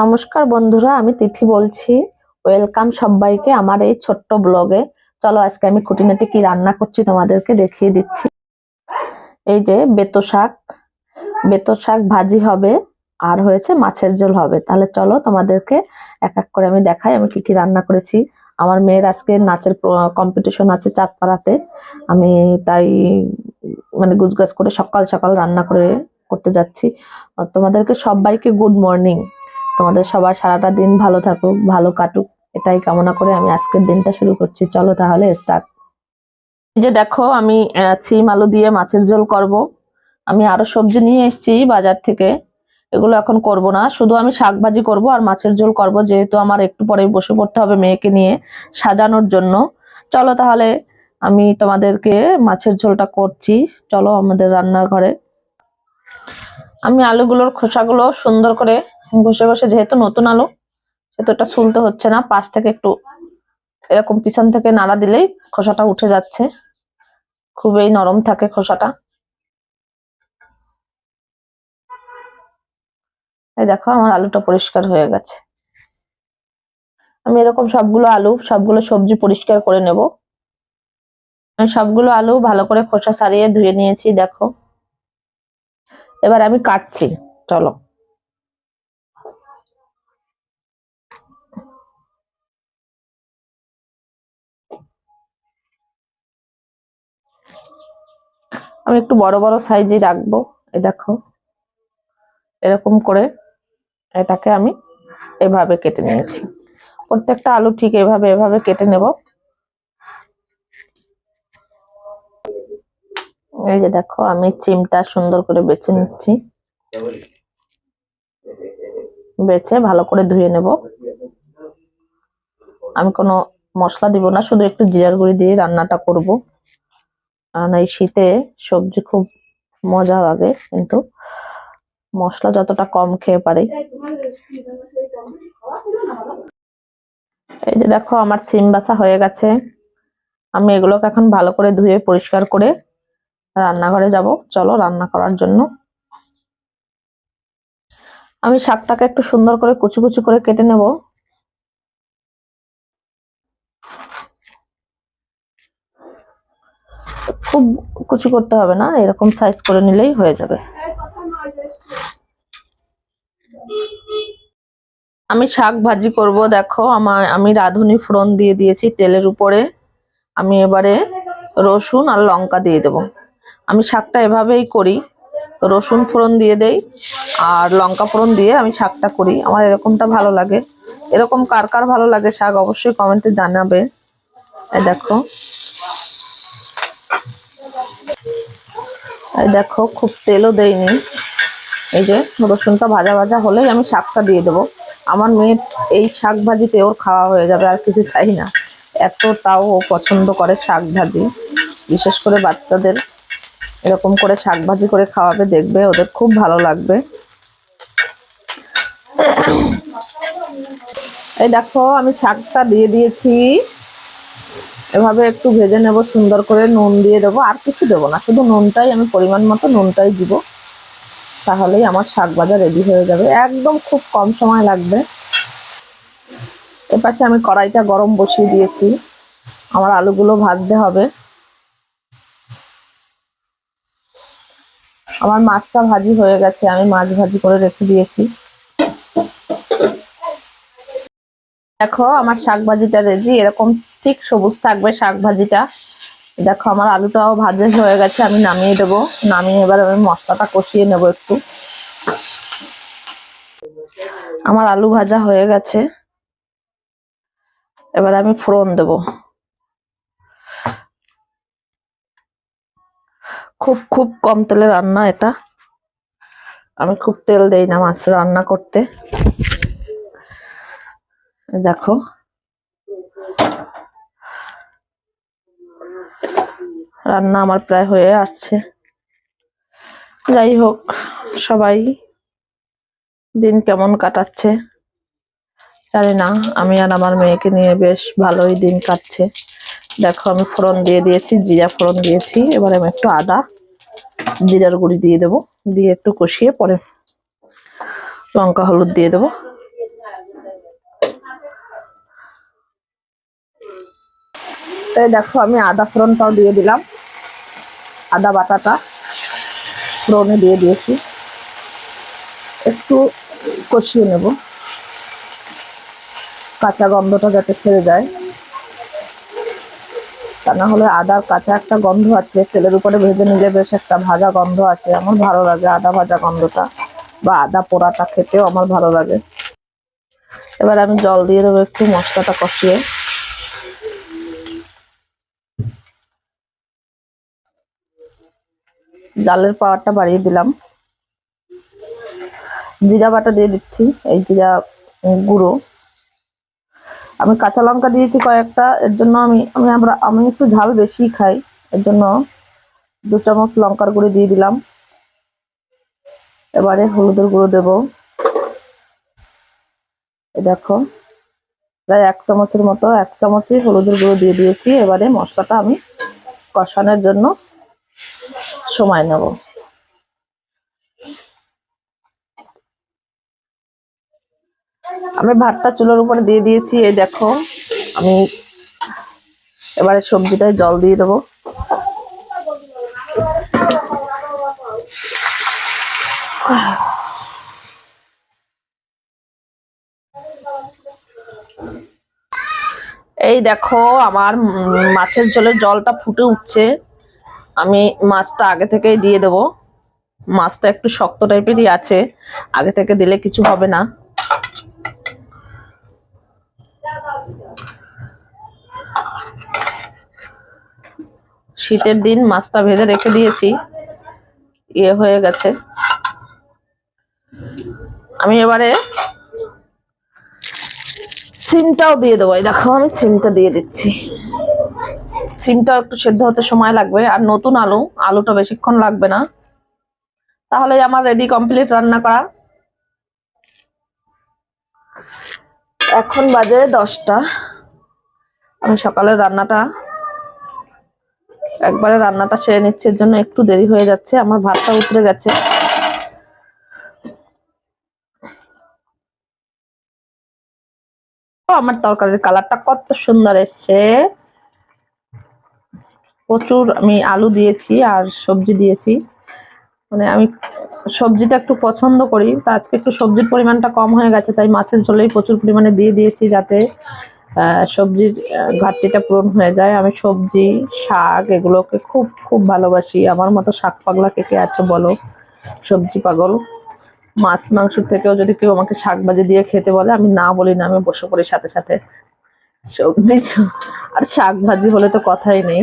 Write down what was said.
নমস্কার বন্ধুরা, আমি তিথি বলছি। ওয়েলকাম সবাইকে আমার এই ছোট্ট ব্লগে। চলো আজকে আমি খুঁটিনাটি কি রান্না করছি তোমাদেরকে দেখিয়ে দিচ্ছি। এই যে বেতো শাক। বেতো শাক ভাজি হবে, আর হয়েছে মাছের ঝোল হবে। তাহলে চলো তোমাদেরকে এক এক করে আমি দেখাই আমি কি কি রান্না করেছি। আমার মেয়ের আজকে নাচের কম্পিটিশন আছে চাঁদপাড়াতে। আমি তাই মানে গুজগাছ করে সকাল সকাল রান্না করে করতে যাচ্ছি। তোমাদেরকে সবাইকে গুড মর্নিং তোমাদের সবার সারাটা দিন ভালো থাকুক, ভালো কাটুক। এটাই কামনা করে আমি আজকের দিনটা শুরু করছি। চলো তাহলে স্টার্ট যে দেখো, আমি সিম আলু দিয়ে মাছের ঝোল করব। আমি আরও সবজি নিয়ে এসেছি বাজার থেকে। এগুলো এখন করব না। শুধু আমি শাক ভাজি করব আর মাছের ঝোল করব, যেহেতু আমার একটু পরে বসে পড়তে হবে মেয়েকে নিয়ে সাজানোর জন্য। চলো তাহলে আমি তোমাদেরকে মাছের ঝোলটা করছি। চলো আমাদের রান্নার ঘরে আমি আলুগুলোর খোসাগুলো সুন্দর করে ঘষে ঘষে, যেহেতু নতুন আলু, সেহেতু এটা ছুলতে হচ্ছে না। পাশ থেকে একটু এরকম পিছন থেকে নাড়া দিলেই খোসাটা উঠে যাচ্ছে। খুবই নরম থাকে খোসাটা। এই দেখো, আমার আলুটা পরিষ্কার হয়ে গেছে। আমি এরকম সবগুলো আলু, সবগুলো সবজি পরিষ্কার করে নেব। সবগুলো আলু ভালো করে খোসা সারিয়ে ধুয়ে নিয়েছি, দেখো। এবার আমি কাটছি, চলো। আমি একটু বড় বড় সাইজই রাখব এ দেখো। এরকম করে এটাকে আমি এভাবে কেটে নিয়েছি। প্রত্যেকটা আলু ঠিক এভাবে এভাবে কেটে নেব। এই যে দেখো আমি চিমটা সুন্দর করে বেছে নিচ্ছি। বেছে ভালো করে ধুয়ে নেব। আমি কোনো মশলা দিব না শুধু একটু জিরার গুঁড়ি দিয়ে রান্নাটা করব। কারণ এই শীতে সবজি খুব মজা লাগে কিন্তু মশলা যতটা কম খেয়ে পারি। এই যে দেখো আমার সিম বাসা হয়ে গেছে। আমি এগুলোকে এখন ভালো করে ধুয়ে পরিষ্কার করে রান্নাঘরে যাব। চলো রান্না করার জন্য। আমি শাকটাকে একটু সুন্দর করে কুচি কুচি করে কেটে নেব। খুব কুচি করতে হবে না, এরকম সাইজ করে নিলেই হয়ে যাবে। আমি শাক ভাজি করব, দেখো আমার, আমি রাঁধুনি ফোড়ন দিয়ে দিয়েছি তেলের উপরে। আমি এবারে রসুন আর লঙ্কা দিয়ে দেব। আমি শাকটা এভাবেই করি। রসুন ফোড়ন দিয়ে দেই আর লঙ্কা ফোড়ন দিয়ে আমি শাকটা করি। আমার এরকমটা ভালো লাগে। এরকম কার কার ভালো লাগে শাক অবশ্যই কমেন্টে জানাবে। এই দেখো। এই দেখো, খুব তেলও দেইনি। এই যে রসুনটা ভাজা ভাজা হলেই আমি শাকটা দিয়ে দেবো। আমার মেয়ের এই শাক ভাজিতে ওর খাওয়া হয়ে যাবে, আর কিছু চাই না। এতটাও ও পছন্দ করে শাক ভাজি, বিশেষ করে বাচ্চাদের। এরকম করে শাক ভাজি করে খাওয়াবে, দেখবে ওদের খুব ভালো লাগবে। এই দেখো, আমি শাকটা দিয়ে দিয়েছি। এভাবে একটু ভেজে নেব, সুন্দর করে নুন দিয়ে দেবো। আর কিছু দেবো না, শুধু নুনটাই, আমি পরিমাণ মতো নুনটাই দিব। তাহলেই আমার শাক ভাজা রেডি হয়ে যাবে। একদম খুব কম সময় লাগবে। এপাশে আমি কড়াইটা গরম বসিয়ে দিয়েছি। আমার আলুগুলো ভাজতে হবে। আমার মাছটা ভাজি হয়ে গেছে, আমি মাছ ভাজি করে রেখে দিয়েছি। দেখো, আমার শাক ভাজিটা রেডি এরকম ঠিক সবুজ থাকবে শাক ভাজিটা দেখো, আমার আলুটাও ভাজা হয়ে গেছে, আমি নামিয়ে দেবো। নামিয়ে এবার আমি মশলাটা কষিয়ে নেব একটু। আমার আলু ভাজা হয়ে গেছে। এবার আমি ফোড়ন দেব। খুব খুব কম তেলে রান্না এটা। আমি খুব তেল দেই না মাছ রান্না করতে। দেখো। রান্না আমার প্রায় হয়ে আসছে। যাই হোক, সবাই দিন কেমন কাটাচ্ছে। জানি না, আমি আর আমার মেয়েকে নিয়ে বেশ ভালোই দিন কাটছে। দেখো, আমি ফোড়ন দিয়ে দিয়েছি, জিরা ফোড়ন দিয়েছি। এবার আমি একটু আদা, জিরার গুঁড়ি দিয়ে দেবো। দিয়ে একটু কষিয়ে পরে লঙ্কা, হলুদ দিয়ে দেবো। দেখো, আমি আদা ফোড়নটাও দিয়ে দিলাম। আদা বাটাটা ফোড়নে দিয়ে দিয়েছি। একটু কষিয়ে নেব। কাঁচা গন্ধটা যাতে ছেড়ে যায়। তা না হলে আদার কাঁচা একটা গন্ধ আছে, তেলের উপরে ভেজে নিলে বেশ একটা ভাজা গন্ধ আছে, আমার ভালো লাগে আদা ভাজা গন্ধটা বা আদা পোড়াটা খেতেও আমার ভালো লাগে। এবার আমি জল দিয়ে দেবো একটু মশলাটা কষিয়ে। জালের পাওয়ারটা বাড়িয়ে দিলাম। জিরা বাটা দিয়ে দিচ্ছি, এই জিরা গুঁড়ো। আমি কাঁচা লঙ্কা দিয়েছি কয়েকটা, এর জন্য আমি আমি আমরা, আমি একটু ঝাল বেশি খাই, এর জন্য দু চামচ লঙ্কার গুঁড়ো দিয়ে দিলাম। এবারে হলুদের গুঁড়ো দেবো। দেখো, প্রায় এক চামচের মতো, এক চামচই হলুদের গুঁড়ো দিয়ে দিয়েছি। এবারে মশলাটা আমি কষানোর জন্য সময় নেব। আমি ভাতটা চুলোর উপরে দিয়ে দিয়েছি, এই দেখো। আমি এবারে সবজিটায় জল দিয়ে দেবো। এই দেখো, আমার মাছের ঝোলের জলটা ফুটে উঠছে। আমি মাছটা আগে থেকেই দিয়ে দেবো। মাছটা একটু শক্ত টাইপেরই আছে। আগে থেকে দিলে কিছু হবে না। শীতের দিন মাছটা ভেজে রেখে দিয়েছি। ইয়ে হয়ে গেছে। আমি এবারে সিমটাও দিয়ে দেবো। দেখো, আমি সিমটা দিয়ে দিচ্ছি। সিমটাও একটু সেদ্ধ হতে সময় লাগবে। আর নতুন আলু, আলুটা বেশিক্ষণ লাগবে না। তাহলে আমার রেডি কমপ্লিট রান্না করা। এখন বাজে দশটা। আমি সকালের রান্নাটা একবারে রান্নাটা সেরে নিচ্ছে জন্য একটু দেরি হয়ে যাচ্ছে, আমার ভাতটা উতরে গেছে। আমার তরকারির কালারটা কত সুন্দর এসছে। প্রচুর আমি আলু দিয়েছি আর সবজি দিয়েছি। মানে আমি সবজিটা একটু পছন্দ করি, তা আজকে একটু সবজির পরিমাণটা কম হয়ে গেছে, তাই মাছের ঝোলেই প্রচুর পরিমাণে দিয়ে দিয়েছি যাতে সবজির ঘাটতিটা পূরণ হয়ে যায়। আমি সবজি, শাক এগুলোকে খুব খুব ভালোবাসি। আমার মতো শাক পাগলা কে কে আছে বলো? সবজি পাগল। মাছ, মাংস থেকেও যদি কেউ আমাকে শাক ভাজি দিয়ে খেতে বলে, আমি না বলি না, আমি বসে পড়ি সাথে সাথে। সবজি, আর শাক ভাজি হলে তো কথাই নেই।